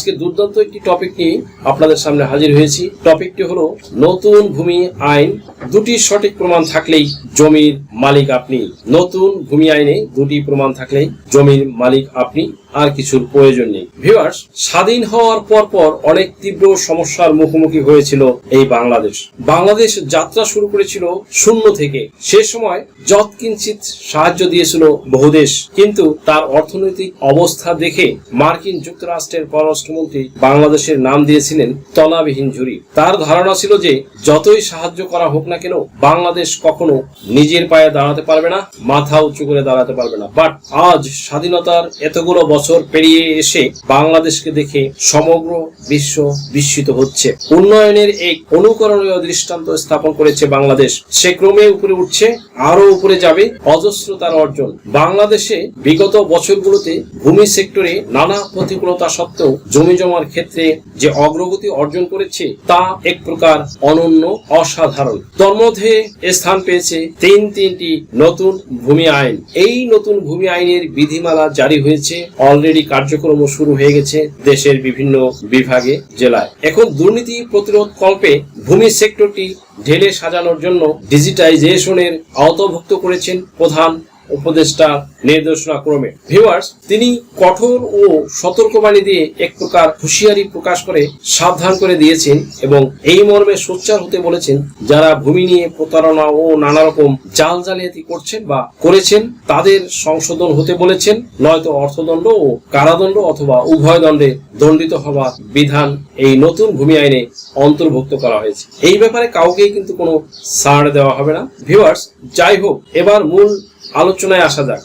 আজকে দুর্দান্ত একটি টপিক নিয়ে আপনাদের সামনে হাজির হয়েছি। টপিকটি হলো, নতুন ভূমি আইন, দুটি সঠিক প্রমাণ থাকলেই জমির মালিক আপনি। নতুন ভূমি আইনে দুটি প্রমাণ থাকলেই জমির মালিক আপনি, আর কিছুর প্রয়োজন নেই। ভিউয়ার্স স্বাধীন হওয়ার পর পর অনেক তীব্র সমস্যার মুখোমুখি হয়েছিল এই বাংলাদেশ। বাংলাদেশ যাত্রা শুরু করেছিল শূন্য থেকে। সে সময় যৎকিঞ্চিত সাহায্য দিয়েছিল বহুদেশ কিন্তু তার অর্থনৈতিক অবস্থা দেখে মার্কিন যুক্তরাষ্ট্রের পররাষ্ট্রমন্ত্রী বাংলাদেশের নাম দিয়েছিলেন তলাবিহীন ঝুরি তার ধারণা ছিল যে, যতই সাহায্য করা হোক না কেন, বাংলাদেশ কখনো নিজের পায়ে দাঁড়াতে পারবে না, মাথা উঁচু করে দাঁড়াতে পারবে না। বাট আজ স্বাধীনতার এতগুলো বছর পেরিয়ে এসে বাংলাদেশকে দেখে সমগ্র বিশ্ব বিস্মিত হচ্ছে। উন্নয়নের এক অনুকরণীয় দৃষ্টান্ত স্থাপন করেছে বাংলাদেশ। সে ক্রমে উপরে উঠছে আরও উপরে যাবে। অজস্র তার অর্জন। বাংলাদেশে বিগত বছরগুলোতে ভূমি সেক্টরে নানা প্রতিকূলতা সত্ত্বেও জমি জমার ক্ষেত্রে যে অগ্রগতি অর্জন করেছে, তা এক প্রকার অনন্য, অসাধারণ। তন্মধ্যে স্থান পেয়েছে তিন তিনটি নতুন ভূমি আইন। এই নতুন ভূমি আইনের বিধিমালা জারি হয়েছে অলরেডি কার্যক্রম শুরু হয়ে গেছে দেশের বিভিন্ন বিভাগে, জেলায়। এখন দুর্নীতি প্রতিরোধ কল্পে ভূমি সেক্টরটি ঢেলে সাজানোর জন্য ডিজিটাইজেশনের আওতাভুক্ত করেছেন প্রধান উপদেষ্টা নির্দেশনা ক্রমে। ভিউয়ার্স তিনি কঠোর ও সতর্কবাণী দিয়ে এক প্রকার হুঁশিয়ারি প্রকাশ করে সাবধান করে দিয়েছেন এবং এই মর্মে সোচ্চার হতে বলেছেন, যারা ভূমি নিয়ে প্রতারণা ও নানা রকম জাল জালিয়াতি করছেন বা করেছেন, তাদের সংশোধন হতে বলেছেন, নয়তো অর্থদণ্ড ও কারাদণ্ড অথবা উভয় দণ্ডে দণ্ডিত হওয়ার বিধান এই নতুন ভূমি আইনে অন্তর্ভুক্ত করা হয়েছে। এই ব্যাপারে কাউকেই কিন্তু কোনো ছাড় দেওয়া হবে না। ভিউয়ার্স যাই হোক, এবার মূল আলোচনায় আসা যাক।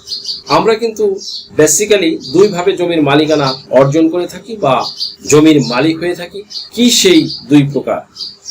আমরা কিন্তু বেসিক্যালি দুইভাবে জমির মালিকানা অর্জন করে থাকি বা জমির মালিক হয়ে থাকি। কি সেই দুই প্রকার?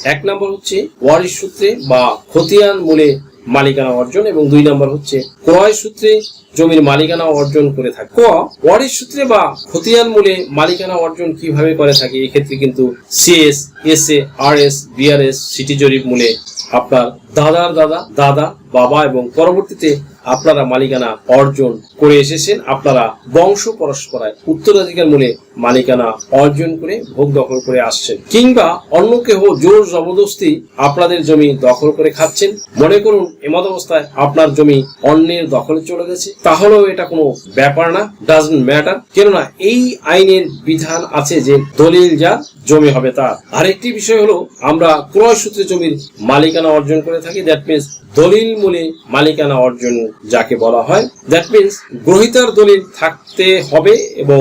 এক নম্বর হচ্ছে ওয়ারিশ সূত্রে বা খতিয়ান মূলে মালিকানা অর্জন এবং দুই নম্বর হচ্ছে ক্রয় সূত্রে জমির মালিকানা অর্জন করে থাকে। ক, ওয়ারিশ সূত্রে বা খতিয়ান মূলে মালিকানা অর্জন কীভাবে করে থাকে? এক্ষেত্রে কিন্তু CS S A R S BRS city জরিপ মূলে আপনার দাদার দাদা দাদা, বাবা এবং পরবর্তীতে আপনারা মালিকানা অর্জন করে এসেছেন। আপনারা বংশ পরস্পরায় উত্তরাধিকার মূলে মালিকানা অর্জন করে ভোগ দখল করে আসছেন। কিংবা অন্য কেহ জোর জবরদস্তি আপনাদের জমি দখল করে খাচ্ছেন। মনে করুন এমত অবস্থায় আপনার জমি অন্যের দখলে চলে গেছে। তাহলেও এটা কোনো ব্যাপার না ডাজন্ট ম্যাটার কেননা এই আইনের বিধান আছে যে দলিল যা জমি হবে তার। আরেকটি বিষয় হলো, আমরা ক্রয় সূত্রে জমির মালিকানা অর্জন করে থাকি দ্যাট মিনস দলিল মূলে মালিকানা অর্জন যাকে বলা হয় দ্যাট মিনস গ্রহিতার দলিল থাকতে হবে এবং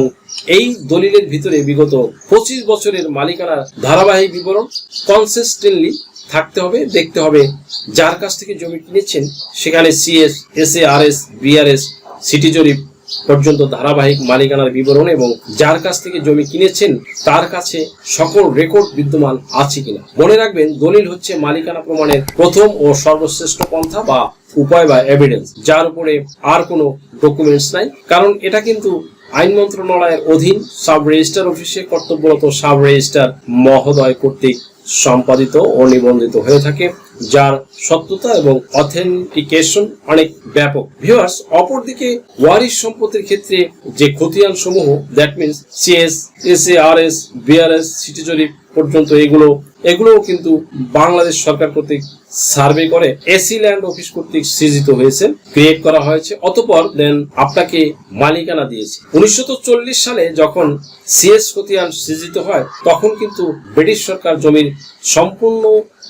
এই দলিলের ভিতরে বিগত পঁচিশ বছরের মালিকানার ধারাবাহিক বিবরণ কনসিস্টেন্টলি থাকতে হবে, দেখতে হবে যার কাছ থেকে জমি কিনেছেন, সেখানে CS S A R S BRS city জরিপ পর্যন্ত ধারাবাহিক মালিকানার বিবরণ এবং যার কাছ থেকে জমি কিনেছেন, তার কাছে সকল রেকর্ড বিদ্যমান আছে কিনা। মনে রাখবেন, দলিল হচ্ছে মালিকানা প্রমাণের প্রথম ও সর্বশ্রেষ্ঠ পন্থা বা উপায় বা এভিডেন্স যার উপরে আর কোনো ডকুমেন্টস নাই। কারণ এটা কিন্তু আইন মন্ত্রণালয়ের অধীন সাব রেজিস্টার অফিসে কর্তব্যরত সাব রেজিস্টার মহোদয় কর্তৃক সম্পাদিত ও নিবন্ধিত হয়ে থাকে। যার সত্যতা এবং অথেন্টিকেশন অনেক ব্যাপক। ভিউয়ার্স অপরদিকে ওয়ারিশ সম্পত্তির ক্ষেত্রে যে খতিয়ান সমূহ that means CS S A R S BRS city জরিপ পর্যন্ত এগুলো, এগুলোও কিন্তু বাংলাদেশ সরকার কর্তৃক সার্ভে করে এসি ল্যান্ড অফিস কর্তৃক সৃজিত হয়েছে ক্রিয়েট করা হয়েছে, অতপর দেন আপনাকে মালিকানা দিয়েছে। উনিশশো চল্লিশ সালে যখন সিএস খতিয়ান সৃজিত হয়, তখন কিন্তু ব্রিটিশ সরকার জমির সম্পূর্ণ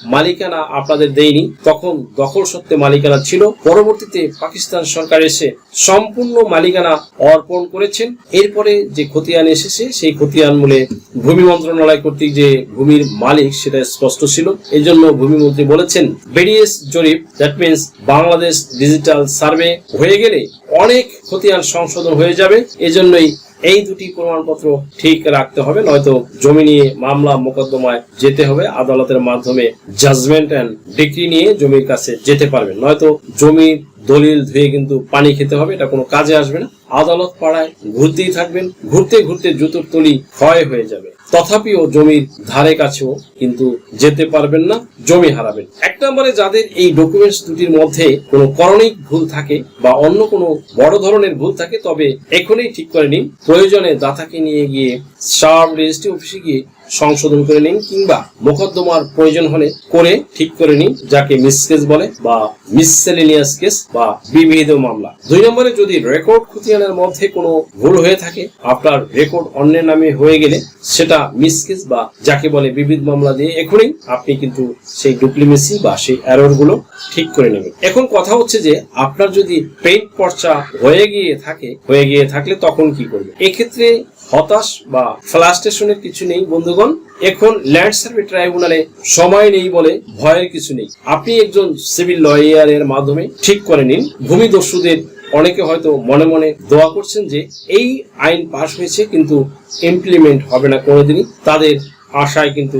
মালিকানা আপনাদের দেয়নি। তখন দখল সত্ত্বে মালিকানা ছিল। পরবর্তীতে পাকিস্তান সরকার এসে সম্পূর্ণ মালিকানা অর্পণ করেছেন। এরপরে যে খতিয়ান এসেছে, সেই খতিয়ান মূলে ভূমি মন্ত্রণালয় কর্তৃক যে ভূমির মালিক, সেটা স্পষ্ট ছিল। এই জন্য ভূমিমন্ত্রী বলেছেন বিডিএস জরিপ that means Bangladesh digital survey হয়ে গেলে অনেক খতিয়ান সংশোধন হয়ে যাবে। এজন্যই এই দুটি প্রমাণপত্র ঠিক রাখতে হবে, নয়তো জমি নিয়ে মামলা মোকদ্দমায় যেতে হবে, আদালতের মাধ্যমে জাজমেন্ট অ্যান্ড ডিগ্রি নিয়ে জমির কাছে যেতে পারবেন। নয়তো জমির দলিল ধুয়ে কিন্তু পানি খেতে হবে, এটা কোনো কাজে আসবে না। আদালত পাড়ায় ঘুরতেই থাকবেন, ঘুরতে ঘুরতে জুতোর তলি ক্ষয় হয়ে যাবে। তথাপিও জমির ধারে কাছেও কিন্তু যেতে পারবেন না, জমি হারাবেন। এক নম্বরে যাদের এই ডকুমেন্টস দুটির মধ্যে কোনো করণিক ভুল থাকে বা অন্য কোনো বড় ধরনের ভুল থাকে, তবে এখনই ঠিক করে নিন। প্রয়োজনে দাতাকে নিয়ে গিয়ে সাব রেজিস্ট্রি অফিসে গিয়ে সংশোধন করে নিন কিংবা মোকদ্দমার প্রয়োজন হলে করে ঠিক করে নিন, যাকে মিস কেস বলে বা মিসসেলেনিয়াস কেস বা বিবিধ মামলা। দুই নম্বরে যদি রেকর্ড খতিয়ানের মধ্যে কোনো ভুল হয়ে থাকে, আপনার রেকর্ড অন্যের নামে হয়ে গেলে সেটা মিস কেস বা যাকে বলে বিবিধ মামলা দিয়ে এখনই আপনি কিন্তু সেই ডুপ্লিমেসি বা সেই গুলো ঠিক করে নেবেন। এখন কথা হচ্ছে যে আপনার যদি পেইন্ট পর্চা হয়ে গিয়ে থাকে, হয়ে গিয়ে থাকলে তখন কি করবে এক্ষেত্রে হতাশ বা ফ্লাস্টেশনের কিছু নেই বন্ধুগণ। এখন ল্যান্ড সার্ভে ট্রাইব্যুনালে সময় নেই বলে ভয়ের কিছু নেই। আপনি একজন সিভিল লয়ারের মাধ্যমে ঠিক করে নিন। ভূমিদস্যুদের অনেকে হয়তো মনে মনে দোয়া করছেন যে এই আইন পাশ হয়েছে কিন্তু ইমপ্লিমেন্ট হবে না কোনোদিনই। তাদের আশায় কিন্তু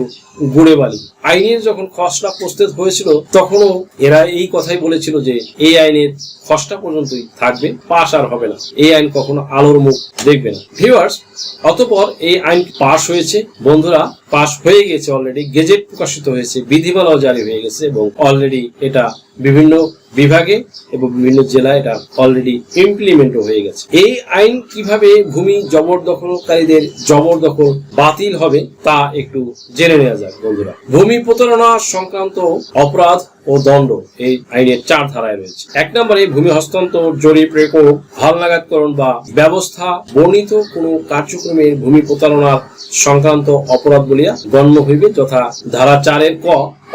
গুড়ে বালি আইনের যখন খসড়া প্রস্তুত হয়েছিল, তখনও এরা এই কথাই বলেছিল যে, এই আইনের খসড়া পর্যন্তই থাকবে, পাশ আর হবে না। এই আইন কখনো আলোর মুখ দেখবে না। ভিউয়ার্স, অতপর এই আইন পাশ হয়েছে। বন্ধুরা, পাশ হয়ে গেছে অলরেডি গেজেট প্রকাশিত হয়েছে, বিধিমালাও জারি হয়ে গেছে এবং অলরেডি এটা বিভিন্ন বিভাগে এবং বিভিন্ন জেলায় এটা অলরেডি ইমপ্লিমেন্টও হয়ে গেছে। এই আইন কীভাবে ভূমি জবরদখলকারীদের জবরদখল বাতিল হবে, তা একটু জেনে নেওয়া যাক বন্ধুরা। ভূমি প্রতারণা সংক্রান্ত অপরাধ ও দণ্ড এই আইনের চার ধারায় রয়েছে। এক নম্বরে ভূমি হস্তান্তর, জরিপ, রেকর্ড হালনাগাদকরণ বা ব্যবস্থা বর্ণিত কোনো কার্যক্রমের ভূমি প্রতারণার সংক্রান্ত অপরাধ বলিয়া গণ্য হইবে যথা ধারা চারের ক,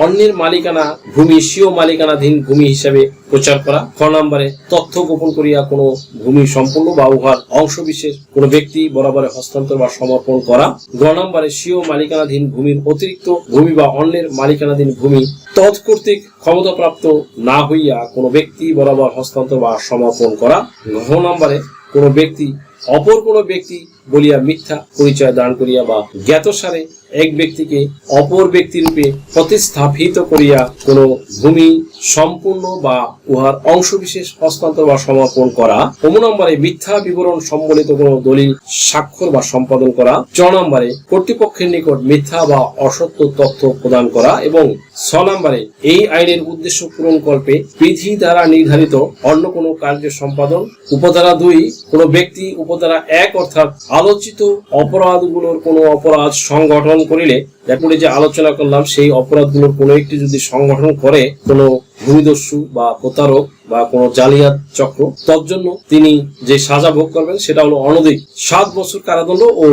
অন্যের মালিকানা ভূমি, স্বীয় মালিকানাধীন ভূমি হিসাবে প্রচার করা। খ নম্বরে তথ্য গোপন করিয়া কোনো ভূমি সম্পূর্ণ বা উহার অংশ বিশেষ কোনো ব্যক্তি বরাবরে হস্তান্তর বা সমর্পণ করা। গ নম্বরে স্বীয় মালিকানাধীন ভূমির অতিরিক্ত ভূমি বা অন্যের মালিকানাধীন ভূমি তৎকর্তৃক ক্ষমতাপ্রাপ্ত না হইয়া কোনো ব্যক্তি বরাবর হস্তান্তর বা সমর্পণ করা ঘ নম্বরে কোনো ব্যক্তি, অপর কোনো ব্যক্তি বলিয়া মিথ্যা পরিচয় দান করিয়া বা জ্ঞাতসারে এক ব্যক্তিকে অপর ব্যক্তি রূপে প্রতিস্থাপিত করিয়া কোন ভূমি সম্পূর্ণ বা উহার অংশবিশেষ হস্তান্তর বা সমর্পণ করা কোন নম্বরে মিথ্যা বিবরণ সম্বলিত কোনো দলিল স্বাক্ষর বা সম্পাদন করা চ নম্বরে কর্তৃপক্ষের নিকট মিথ্যা বা অসত্য তথ্য প্রদান করা এবং ছ নম্বরে এই আইনের উদ্দেশ্য পূরণ কল্পে বিধি দ্বারা নির্ধারিত অন্য কোনো কার্য সম্পাদন উপধারা দুই, কোন ব্যক্তি উপধারা এক অর্থাৎ আলোচিত অপরাধগুলোর কোনো অপরাধ সংগঠন করিলে এরপরে যে আলোচনা করলাম সেই অপরাধগুলোর কোনো একটি যদি সংগঠন করে কোনো ভূমিদস্যু বা প্রতারক বা কোনো জালিয়াত চক্র তজ্জন্য তিনি যে সাজা ভোগ করবেন সেটা হলো অনধিক সাত বছর কারাদণ্ড ও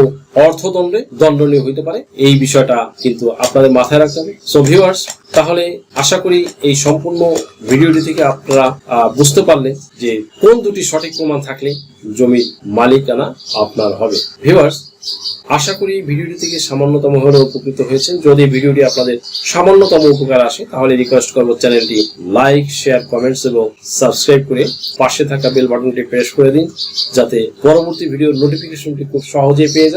অর্থদণ্ডে দণ্ডনীয় হইতে পারে। এই বিষয়টা কিন্তু আপনাদের মাথায় রাখতে হবে। সো ভিউয়ার্স তাহলে আশা করি এই সম্পূর্ণ ভিডিওটি থেকে আপনারা বুঝতে পারলে যে কোন দুটি সঠিক প্রমাণ থাকলে জমির মালিকানা আপনার হবে। ভিউয়ার্স আশা করি ভিডিওটি থেকে সামান্যতম হলেও উপকৃত হয়েছেন। যদি ভিডিওটি আপনাদের সামান্যতম উপকার আসে, তাহলে রিকোয়েস্ট করব চ্যানেলটি লাইক শেয়ার কমেন্টস এবং সাবস্ক্রাইব করে পাশে থাকা বেল বাটনটি প্রেস করে দিন, যাতে পরবর্তী ভিডিওর নোটিফিকেশনটি খুব সহজে পেয়ে যান।